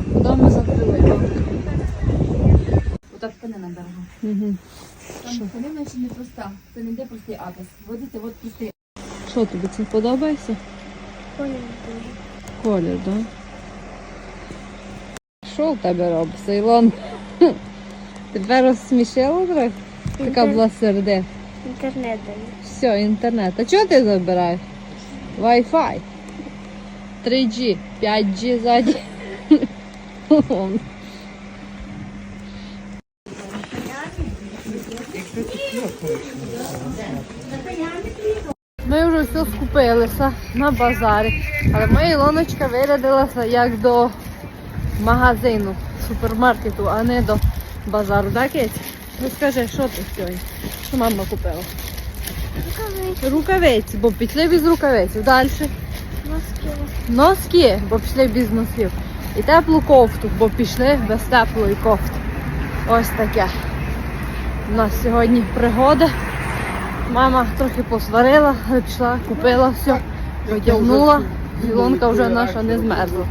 Так, куди ми закрили? Отак тканина дорога. Угу. Там тканина ще не проста. Це не йде простий атас. Водите, от простий. Що тобі це подобається? Колір, так? Да? Що в тебе робиться, Ілон? Тебе розсмішило трохи? Така була серде. Інтернет дає. Все, інтернет. А чого ти забираєш? Wi-Fi. 3G, 5G ззаді. Ми вже все скупилися на базарі, але моя Ілоночка вирядилася як до магазину, супермаркету, а не до базару. Так, Кець? Ну скажи, що ти сьогодні? Що мама купила? Рукавиці, бо пішли без рукавиць. Далі Носки. носки, бо пішли без носів. І теплу кофту, бо пішли без теплої кофти. Ось таке. У нас сьогодні пригода. Мама трохи посварила, але пішла, купила все, одягнула. Ілонка вже наша не змерзла.